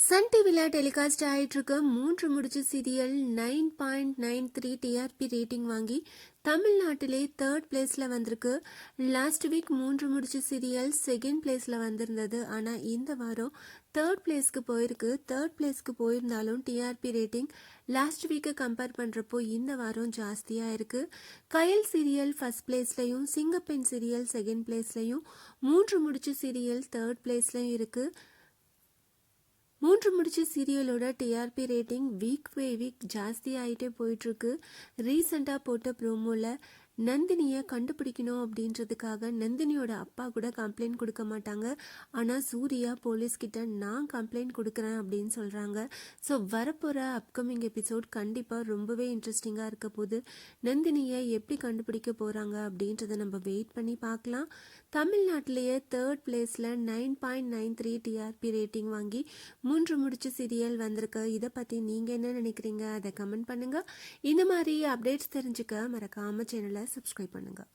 Sun டிவியில் telecast ஆகிட்டுருக்க மூன்று முடிச்சு serial nine point nine three TRP rating வாங்கி தமிழ்நாட்டிலே தேர்ட் பிளேஸில் வந்திருக்கு. லாஸ்ட் வீக் மூன்று முடிச்சு சீரியல் செகண்ட் பிளேஸில் வந்திருந்தது. ஆனால் இந்த வாரம் தேர்ட் பிளேஸ்க்கு போயிருக்கு. தேர்ட் பிளேஸ்க்கு போயிருந்தாலும் டிஆர்பி ரேட்டிங் லாஸ்ட் வீக்கை கம்பேர் பண்ணுறப்போ இந்த வாரம் ஜாஸ்தியாக இருக்குது கயல் சீரியல் ஃபர்ஸ்ட் பிளேஸ்லையும் சிங்கப்பெண் சீரியல் செகண்ட் பிளேஸ்லையும் மூன்று முடிச்சு சீரியல் தேர்ட் பிளேஸ்லையும் இருக்குது மூன்று முடிச்ச சீரியலோட TRP rating week by week ஜாஸ்தி ஆகிட்டே போயிட்டுருக்கு. ரீசெண்டாக போட்ட ப்ரோமோவில் நந்தினியை கண்டுபிடிக்கணும் அப்படின்றதுக்காக நந்தினியோட அப்பா கூட கம்ப்ளைண்ட் கொடுக்க மாட்டாங்க. ஆனால் சூர்யா போலீஸ்கிட்ட நான் கம்ப்ளைண்ட் கொடுக்குறேன் அப்படின்னு சொல்கிறாங்க ஸோ வரப்போகிற அப்கமிங் எபிசோட் கண்டிப்பாக ரொம்பவே இன்ட்ரெஸ்டிங்காக இருக்க போது நந்தினியை எப்படி கண்டுபிடிக்க போகிறாங்க அப்படின்றத நம்ம வெயிட் பண்ணி பார்க்கலாம். தமிழ்நாட்டிலேயே தேர்ட் பிளேஸில் nine point nine three TRP rating வாங்கி மூன்று முடிச்சு சீரியல் வந்திருக்கு. இதை பற்றி நீங்கள் என்ன நினைக்கிறீங்க? அதை கமெண்ட் பண்ணுங்கள் இந்த மாதிரி அப்டேட்ஸ் தெரிஞ்சுக்க மறக்காமல் சேனலை சப்ஸ்கிரைப் பண்ணுங்கள்